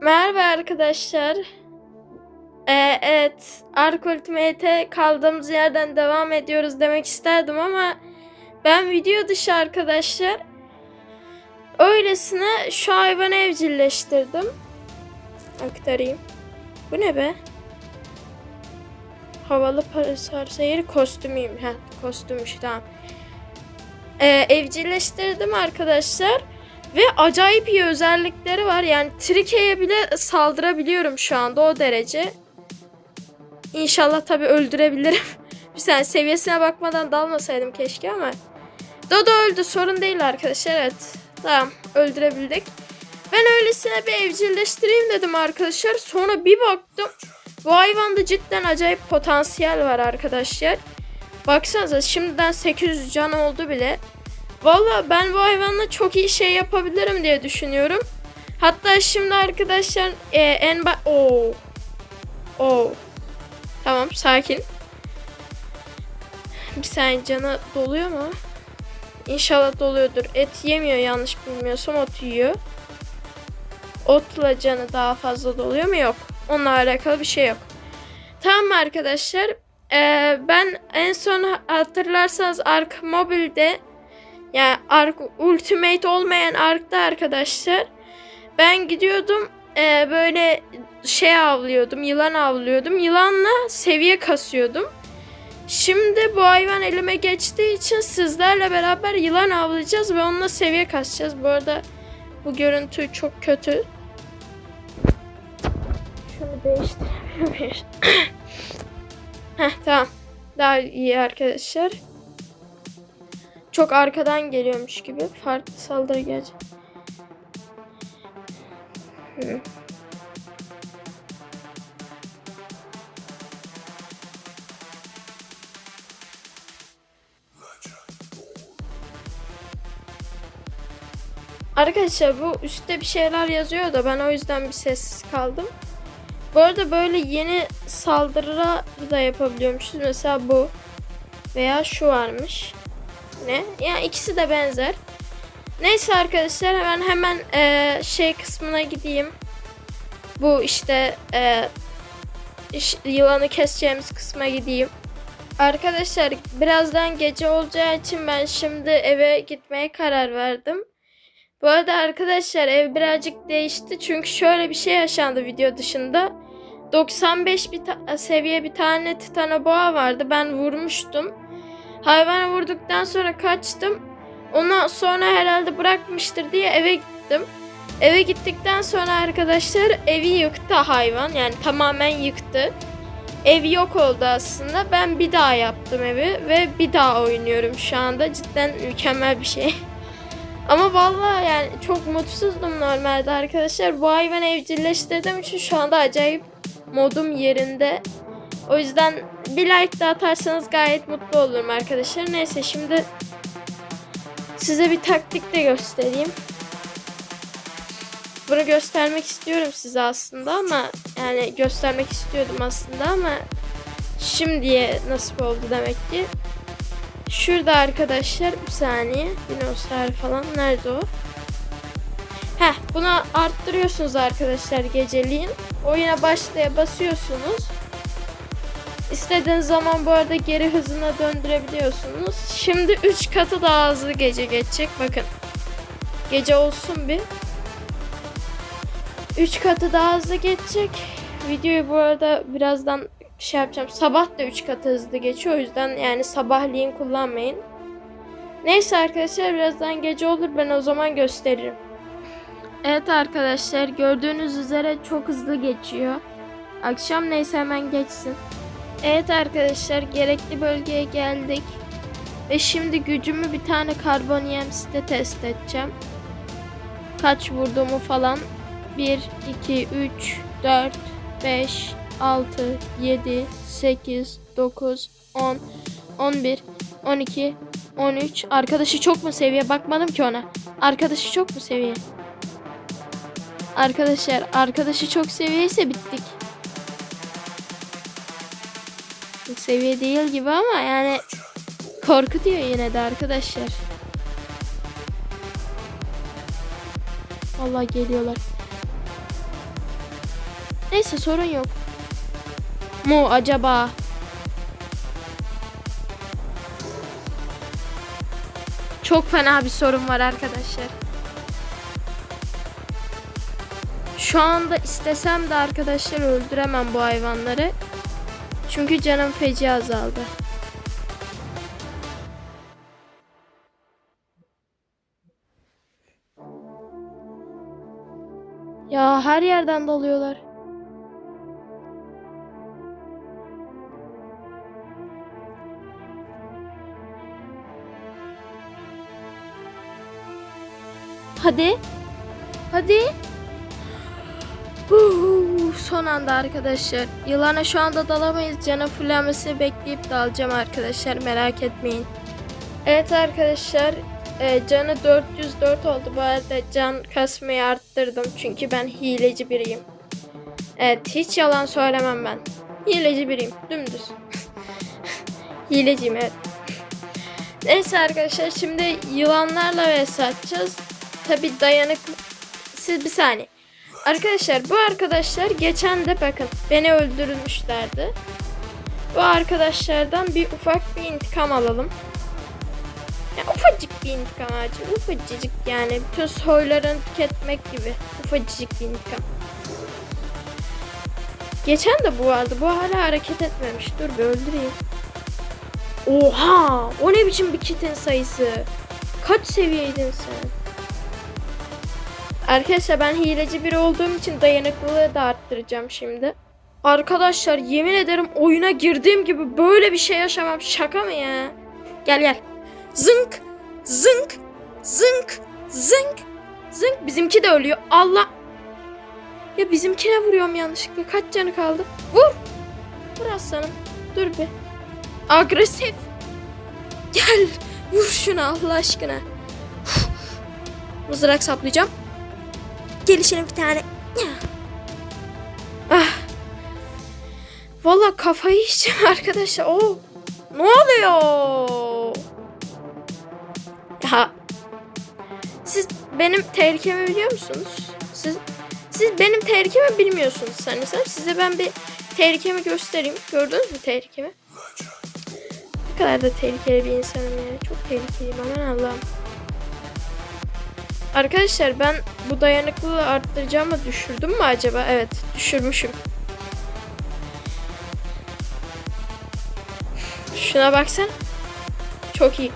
Merhaba arkadaşlar. Ee, evet, Ark Ultimate'e kaldığımız yerden devam ediyoruz demek isterdim ama ben video dışı arkadaşlar öylesine şu hayvanı evcilleştirdim. Aktarayım. Bu ne be? Havalı parasar seyir kostümüyüm. Ha, kostümmüş tamam. Ee, evcilleştirdim arkadaşlar. Ve acayip iyi özellikleri var. Yani Trike'ye bile saldırabiliyorum şu anda o derece. İnşallah tabii öldürebilirim. Bir saniye seviyesine bakmadan dalmasaydım keşke ama. Dodo öldü sorun değil arkadaşlar evet. Tamam öldürebildik. Ben öylesine bir evcilleştireyim dedim arkadaşlar. Sonra bir baktım. Bu hayvanda cidden acayip potansiyel var arkadaşlar. Baksanıza şimdiden 800 can oldu bile. Valla ben bu hayvanla çok iyi şey yapabilirim diye düşünüyorum. Hatta şimdi arkadaşlar e, en ba... Oo. Oo. Tamam sakin. Bir saniye canı doluyor mu? İnşallah doluyordur. Et yemiyor yanlış bilmiyorsam ot yiyor. Otla canı daha fazla doluyor mu? Yok. Onunla alakalı bir şey yok. Tamam arkadaşlar. Ee, ben en son hatırlarsanız Ark Mobile'de yani Ark Ultimate olmayan Ark'ta arkadaşlar ben gidiyordum e, böyle şey avlıyordum, yılan avlıyordum. Yılanla seviye kasıyordum. Şimdi bu hayvan elime geçtiği için sizlerle beraber yılan avlayacağız ve onunla seviye kasacağız. Bu arada bu görüntü çok kötü. Şunu değiştirebilir miyiz? Heh tamam. Daha iyi arkadaşlar. Çok arkadan geliyormuş gibi. Farklı saldırı gelecek. Arkadaşlar bu üstte bir şeyler yazıyor da ben o yüzden bir sessiz kaldım. Bu arada böyle yeni saldırılar da yapabiliyormuşuz. Mesela bu veya şu varmış. Ne? Yani ikisi de benzer. Neyse arkadaşlar hemen hemen e, şey kısmına gideyim. Bu işte e, iş- yılanı keseceğimiz kısma gideyim. Arkadaşlar birazdan gece olacağı için ben şimdi eve gitmeye karar verdim. Bu arada arkadaşlar ev birazcık değişti çünkü şöyle bir şey yaşandı video dışında. 95 bir seviye bir tane titanoboğa vardı. Ben vurmuştum. Hayvanı vurduktan sonra kaçtım. Ondan sonra herhalde bırakmıştır diye eve gittim. Eve gittikten sonra arkadaşlar evi yıktı hayvan. Yani tamamen yıktı. Ev yok oldu aslında. Ben bir daha yaptım evi ve bir daha oynuyorum şu anda. Cidden mükemmel bir şey. Ama vallahi yani çok mutsuzdum normalde arkadaşlar. Bu hayvanı evcilleştirdiğim için şu anda acayip modum yerinde. O yüzden bir like daha atarsanız gayet mutlu olurum arkadaşlar. Neyse şimdi size bir taktik de göstereyim. Bunu göstermek istiyorum size aslında ama yani göstermek istiyordum aslında ama şimdiye nasip oldu demek ki. Şurada arkadaşlar bir saniye. Dinoslar falan nerede o? Heh bunu arttırıyorsunuz arkadaşlar geceliğin. Oyuna başlaya basıyorsunuz. İstediğiniz zaman bu arada geri hızına döndürebiliyorsunuz. Şimdi 3 katı daha hızlı gece geçecek. Bakın. Gece olsun bir. 3 katı daha hızlı geçecek. Videoyu bu arada birazdan şey yapacağım. Sabah da 3 katı hızlı geçiyor. O yüzden yani sabahleyin kullanmayın. Neyse arkadaşlar birazdan gece olur. Ben o zaman gösteririm. Evet arkadaşlar gördüğünüz üzere çok hızlı geçiyor. Akşam neyse hemen geçsin. Evet arkadaşlar gerekli bölgeye geldik. Ve şimdi gücümü bir tane karboniyemsite test edeceğim. Kaç vurduğumu falan. 1, 2, 3, 4, 5, 6, 7, 8, 9, 10, 11, 12, 13. Arkadaşı çok mu seviye? Bakmadım ki ona. Arkadaşı çok mu seviye? Arkadaşlar arkadaşı çok seviye ise bittik. korkaklık seviye değil gibi ama yani korkutuyor yine de arkadaşlar. Vallahi geliyorlar. Neyse sorun yok. Mu acaba? Çok fena bir sorun var arkadaşlar. Şu anda istesem de arkadaşlar öldüremem bu hayvanları. Çünkü canım feci azaldı. Ya her yerden dalıyorlar. Hadi. Hadi. Son anda arkadaşlar. Yılana şu anda dalamayız. Canı fullenmesini bekleyip dalacağım arkadaşlar. Merak etmeyin. Evet arkadaşlar. e, canı 404 oldu. Bu arada can kasmayı arttırdım. Çünkü ben hileci biriyim. Evet hiç yalan söylemem ben. Hileci biriyim. Dümdüz. Hileciyim evet. Neyse arkadaşlar şimdi yılanlarla vs atacağız. Tabi dayanıklı. Siz bir saniye. Arkadaşlar bu arkadaşlar geçen de bakın beni öldürmüşlerdi. Bu arkadaşlardan bir ufak bir intikam alalım. Ya ufacık bir intikam acı. Ufacıcık yani. Bütün soylarını tüketmek gibi. Ufacıcık bir intikam. Geçen de bu vardı. Bu hala hareket etmemiş. Dur bir öldüreyim. Oha! O ne biçim bir kitin sayısı? Kaç seviyeydin sen? Arkadaşlar ben hileci biri olduğum için dayanıklılığı da arttıracağım şimdi. Arkadaşlar yemin ederim oyuna girdiğim gibi böyle bir şey yaşamam. Şaka mı ya? Gel gel. Zınk, zınk, zınk, zınk, zınk. Bizimki de ölüyor. Allah. Ya bizimkine vuruyorum yanlışlıkla. Kaç canı kaldı? Vur. Vur aslanım. Dur bir. Agresif. Gel. Vur şunu Allah aşkına. Mızrak saplayacağım. Gelişine bir tane. Ah. Valla kafayı yiyeceğim arkadaşlar. Oo. Ne oluyor? Ya. Siz benim tehlikemi biliyor musunuz? Siz siz benim tehlikemi bilmiyorsunuz sanırsam. Size ben bir tehlikemi göstereyim. Gördünüz mü tehlikemi? Ne kadar da tehlikeli bir insanım ya. Çok tehlikeliyim aman Allah'ım. Arkadaşlar ben bu dayanıklılığı arttıracağımı düşürdüm mü acaba? Evet düşürmüşüm. Şuna baksan. Çok iyi.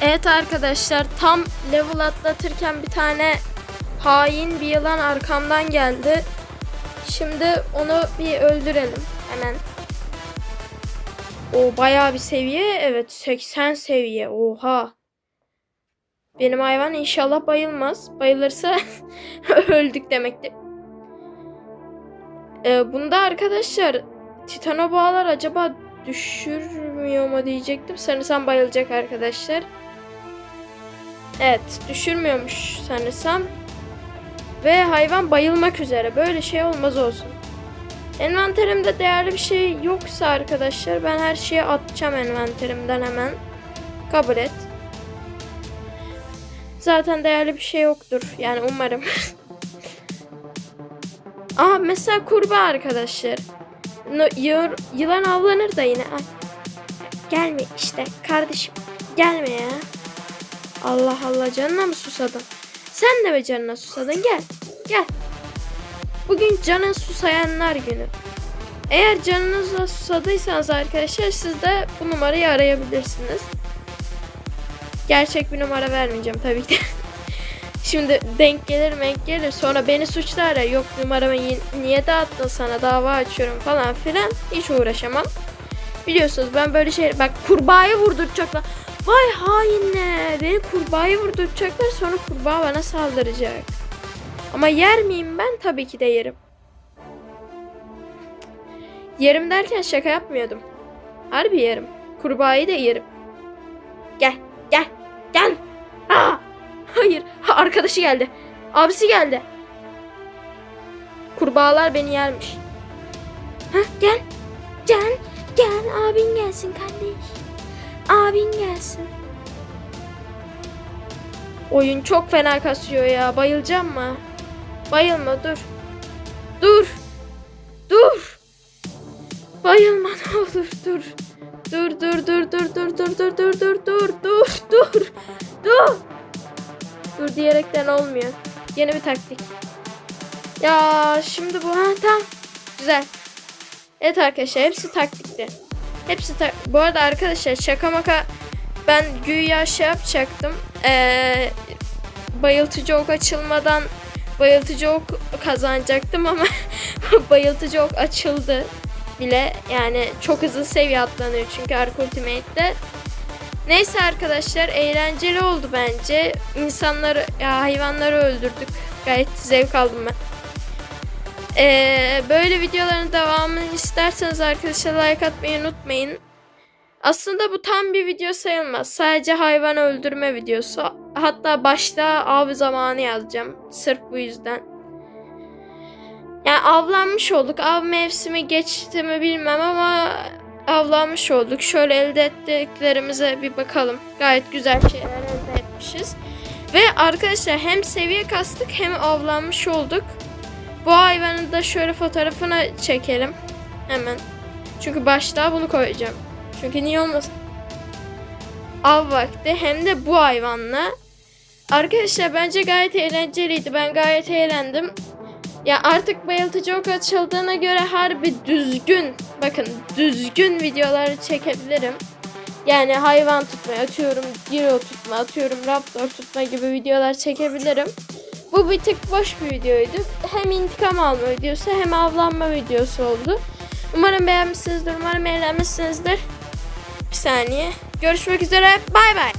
Evet arkadaşlar tam level atlatırken bir tane hain bir yılan arkamdan geldi. Şimdi onu bir öldürelim hemen. O bayağı bir seviye. Evet 80 seviye. Oha. Benim hayvan inşallah bayılmaz. Bayılırsa öldük demektir. Ee, bunda arkadaşlar titano bağlar acaba düşürmüyor mu diyecektim. Sanırsam bayılacak arkadaşlar. Evet düşürmüyormuş sanırsam. Ve hayvan bayılmak üzere. Böyle şey olmaz olsun. Envanterimde değerli bir şey yoksa arkadaşlar ben her şeyi atacağım envanterimden hemen. Kabul et. Zaten değerli bir şey yoktur. Yani umarım. Aa mesela kurbağa arkadaşlar. No, yır- yılan avlanır da yine. Ay. Gelme işte kardeşim. Gelme ya. Allah Allah canına mı susadın? Sen de mi canına susadın? Gel. Gel. Bugün canın susayanlar günü. Eğer canınızla susadıysanız arkadaşlar siz de bu numarayı arayabilirsiniz. Gerçek bir numara vermeyeceğim tabii ki. Şimdi denk gelir denk gelir sonra beni suçlar ya yok numaramı niye dağıttın sana dava açıyorum falan filan hiç uğraşamam. Biliyorsunuz ben böyle şey bak kurbağayı vurduracaklar. Vay hainler beni kurbağayı vurduracaklar sonra kurbağa bana saldıracak. Ama yer miyim ben? Tabii ki de yerim. Yerim derken şaka yapmıyordum. Harbi yerim. Kurbağayı da yerim. Gel, gel, gel. Aa! Hayır, ha, arkadaşı geldi. Abisi geldi. Kurbağalar beni yermiş. Hah, gel, gel, gel. abin gelsin kardeş. Abin gelsin. Oyun çok fena kasıyor ya. Bayılacağım mı? Bayılma dur. Dur. Dur. Bayılma ne olur dur. Dur dur dur dur dur dur dur dur dur dur dur dur dur. Dur diyerekten olmuyor. Yeni bir taktik. Ya şimdi bu ha tamam. Güzel. Evet arkadaşlar hepsi taktikti. Hepsi tak Bu arada arkadaşlar şaka maka ben güya şey yapacaktım. Ee, bayıltıcı ok açılmadan bayıltıcı ok kazanacaktım ama bayıltıcı ok açıldı bile. Yani çok hızlı seviye atlanıyor çünkü Ark Ultimate'de. Neyse arkadaşlar eğlenceli oldu bence. İnsanları ya hayvanları öldürdük. Gayet zevk aldım ben. Ee, böyle videoların devamını isterseniz arkadaşlar like atmayı unutmayın. Aslında bu tam bir video sayılmaz. Sadece hayvan öldürme videosu. Hatta başta av zamanı yazacağım. Sırf bu yüzden. Yani avlanmış olduk. Av mevsimi geçti mi bilmem ama avlanmış olduk. Şöyle elde ettiklerimize bir bakalım. Gayet güzel şeyler elde etmişiz. Ve arkadaşlar hem seviye kastık hem avlanmış olduk. Bu hayvanın da şöyle fotoğrafını çekelim. Hemen. Çünkü başta bunu koyacağım. Çünkü niye olmasın? Av vakti hem de bu hayvanla. Arkadaşlar bence gayet eğlenceliydi. Ben gayet eğlendim. Ya artık bayıltıcı ok açıldığına göre harbi düzgün, bakın düzgün videolar çekebilirim. Yani hayvan tutma, atıyorum giro tutma, atıyorum raptor tutma gibi videolar çekebilirim. Bu bir tık boş bir videoydu. Hem intikam alma videosu hem avlanma videosu oldu. Umarım beğenmişsinizdir, umarım eğlenmişsinizdir. Bir saniye. Görüşmek üzere, bay bay.